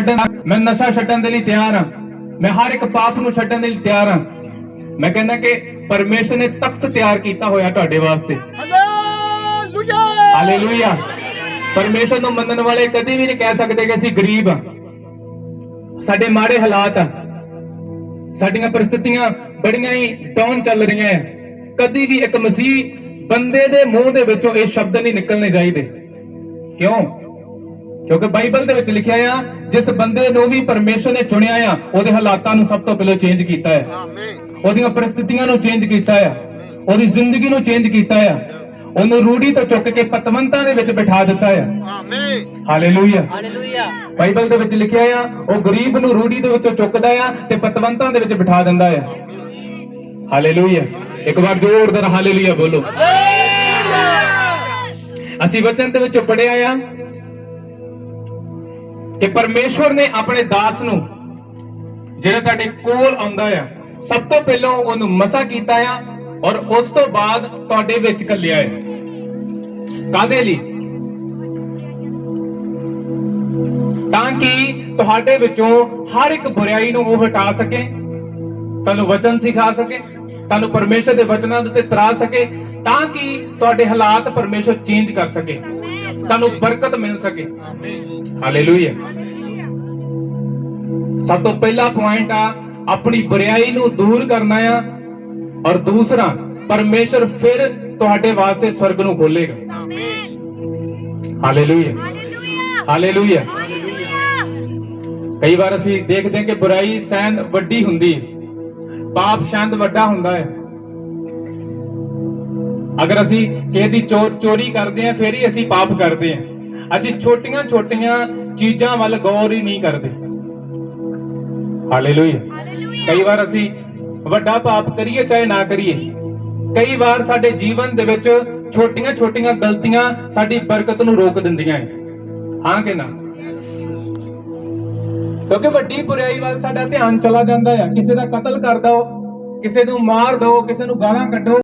ਛੱਡਣ ਮੈਂ ਨਸ਼ਾ ਛੱਡਣ ਦੇ ਲਈ ਤਿਆਰ ਹਾਂ। ਮੈਂ ਹਰ ਇੱਕ ਪਾਪ ਨੂੰ ਛੱਡਣ ਦੇ ਲਈ ਤਿਆਰ ਹਾਂ। ਮੈਂ ਕਹਿੰਦਾ ਕਿ ਪਰਮੇਸ਼ਰ ਨੇ ਤਖਤ ਤਿਆਰ ਕੀਤਾ ਹੋਇਆ ਤੁਹਾਡੇ ਵਾਸਤੇ। ਹਾਲੇਲੂਇਆ ਹਾਲੇਲੂਇਆ ਪਰਮੇਸ਼ਰ ਨੂੰ ਮੰਨਣ ਵਾਲੇ ਕਦੀ ਵੀ ਨਹੀਂ ਕਹਿ ਸਕਦੇ ਕਿ ਅਸੀਂ ਗਰੀਬ ਹਾਂ। ਸਾਡੇ ਮਾੜੇ ਹਾਲਾਤ ਆ। ਸਾਡੀਆਂ ਪਰਿਸਥਿਤੀਆਂ ਬੜੀਆਂ ਹੀ ਡਾਊਨ ਚੱਲ ਰਹੀਆਂ ਹੈ ਕਦੀ ਵੀ ਇੱਕ ਮਸੀਹ ਬੰਦੇ ਦੇ ਮੂੰਹ ਦੇ ਵਿੱਚੋਂ ਇਹ ਸ਼ਬਦ ਨਹੀਂ ਨਿਕਲਣੇ ਚਾਹੀਦੇ। ਕਿਉਂ? ਕਿਉਂਕਿ ਬਾਈਬਲ ਦੇ ਵਿੱਚ ਲਿਖਿਆ ਆ ਜਿਸ ਬੰਦੇ ਨੂੰ ਵੀ ਪਰਮੇਸ਼ਰ ਨੇ ਚੁਣਿਆ ਆ ਉਹਦੇ ਹਾਲਾਤਾਂ ਨੂੰ ਸਭ ਤੋਂ ਪਹਿਲਾਂ ਚੇਂਜ ਕੀਤਾ ਹੈ। ਆਮੀਨ ਉਹਦੀਆਂ ਪਰਿਸਥਿਤੀਆਂ ਨੂੰ ਚੇਂਜ ਕੀਤਾ ਆ ਉਹਦੀ ਜ਼ਿੰਦਗੀ ਨੂੰ ਚੇਂਜ ਕੀਤਾ ਆ ਉਹਨੂੰ ਰੂੜੀ ਤੋਂ ਚੁੱਕ ਕੇ ਪਤਵੰਤਾਂ ਦੇ ਵਿੱਚ ਬਿਠਾ ਦਿੱਤਾ ਆ ਆਮੀਨ ਹਾਲੇਲੂਇਆ ਹਾਲੇਲੂਇਆ ਬਾਈਬਲ ਦੇ ਵਿੱਚ ਲਿਖਿਆ ਆ ਉਹ ਗਰੀਬ ਨੂੰ ਰੂੜੀ ਦੇ ਵਿੱਚੋਂ ਚੁੱਕਦਾ ਆ ਤੇ ਪਤਵੰਤਾਂ ਦੇ ਵਿੱਚ ਬਿਠਾ ਦਿੰਦਾ ਆ। ਹਾਲੇਲੂਇਆ ਇੱਕ ਵਾਰ ਜ਼ੋਰਦਾਰ ਹਾਲੇਲੂਇਆ ਬੋਲੋ। ਅਸੀਂ ਵਚਨ ਦੇ ਵਿੱਚੋਂ ਪੜਿਆ ਆ ਕਿ ਪਰਮੇਸ਼ਵਰ ਨੇ ਆਪਣੇ ਦਾਸ ਨੂੰ, ਜਿਹੜਾ ਤੁਹਾਡੇ ਕੋਲ ਆਉਂਦਾ ਆ, ਸਭ ਤੋਂ ਪਹਿਲਾਂ ਉਹਨੂੰ ਮਸਾ ਕੀਤਾ ਆ ਔਰ ਉਸ ਤੋਂ ਬਾਅਦ ਤੁਹਾਡੇ ਵਿੱਚ ਕੱਲਿਆ ਹੈ ਕਾਦੇ ਲਈ? ਤਾਂ ਕਿ ਤੁਹਾਡੇ ਵਿੱਚੋਂ ਹਰ ਇੱਕ ਬੁਰਾਈ ਨੂੰ ਉਹ ਹਟਾ ਸਕੇ, ਤੁਹਾਨੂੰ ਵਚਨ ਸਿਖਾ ਸਕੇ, ਤੁਹਾਨੂੰ ਪਰਮੇਸ਼ਰ ਦੇ ਵਚਨਾਂ ਦੇ ਉੱਤੇ ਤਰਾ ਸਕੇ, ਤਾਂ ਕਿ ਤੁਹਾਡੇ ਹਾਲਾਤ ਪਰਮੇਸ਼ਰ ਚੇਂਜ ਕਰ ਸਕੇ। ਤੁਹਾਨੂੰ ਬਰਕਤ ਮਿਲ ਸਕੇ। ਹਾਲੇਲੂਇਆ ਸਭ ਤੋਂ ਪਹਿਲਾ ਪੁਆਇੰਟ ਆ, ਆਪਣੀ ਬੁਰਾਈ ਨੂੰ ਦੂਰ ਕਰਨਾ ਆ। ਔਰ ਦੂਸਰਾ, ਪਰਮੇਸ਼ਰ ਫਿਰ ਤੁਹਾਡੇ ਵਾਸਤੇ ਸਵਰਗ ਨੂੰ ਖੋਲੇਗਾ ਹਾਲੇਲੂਇਆ ਹਾਲੇਲੂਇਆ ਕਈ ਵਾਰ ਅਸੀਂ ਦੇਖਦੇ ਹਾਂ ਕਿ ਬੁਰਾਈ ਸਹਿਨ ਵੱਡੀ ਹੁੰਦੀ ਪਾਪ ਸ਼ਾਂਤ ਵੱਡਾ ਹੁੰਦਾ ਹੈ। ਅਗਰ ਅਸੀਂ ਕਿਸੇ ਦੀ ਚੋਰ ਚੋਰੀ ਕਰਦੇ ਹਾਂ ਫਿਰ ਹੀ ਅਸੀਂ ਪਾਪ ਕਰਦੇ ਹਾਂ। ਅਸੀਂ ਛੋਟੀਆਂ ਛੋਟੀਆਂ ਚੀਜ਼ਾਂ ਵੱਲ ਗੌਰ ਹੀ ਨਹੀਂ ਕਰਦੇ। ਹਾਲੇਲੂਇਆ ਕਈ ਵਾਰ ਅਸੀਂ ਵੱਡਾ ਪਾਪ ਕਰੀਏ ਚਾਹੇ ਨਾ ਕਰੀਏ। ਕਈ ਵਾਰ ਸਾਡੇ ਜੀਵਨ ਦੇ ਵਿੱਚ ਛੋਟੀਆਂ ਛੋਟੀਆਂ ਗਲਤੀਆਂ ਸਾਡੀ ਬਰਕਤ ਨੂੰ ਰੋਕ ਦਿੰਦੀਆਂ ਹੈ ਹਾਂ ਕਿ ਨਾ? ਕਿਉਂਕਿ ਵੱਡੀ ਬੁਰਾਈ ਵੱਲ ਸਾਡਾ ਧਿਆਨ ਚਲਾ ਜਾਂਦਾ ਹੈ। ਕਿਸੇ ਦਾ ਕਤਲ ਕਰ ਦੋ ਕਿਸੇ ਨੂੰ ਮਾਰ ਦੋ ਕਿਸੇ ਨੂੰ ਗਾਲਾਂ ਕੱਢੋ।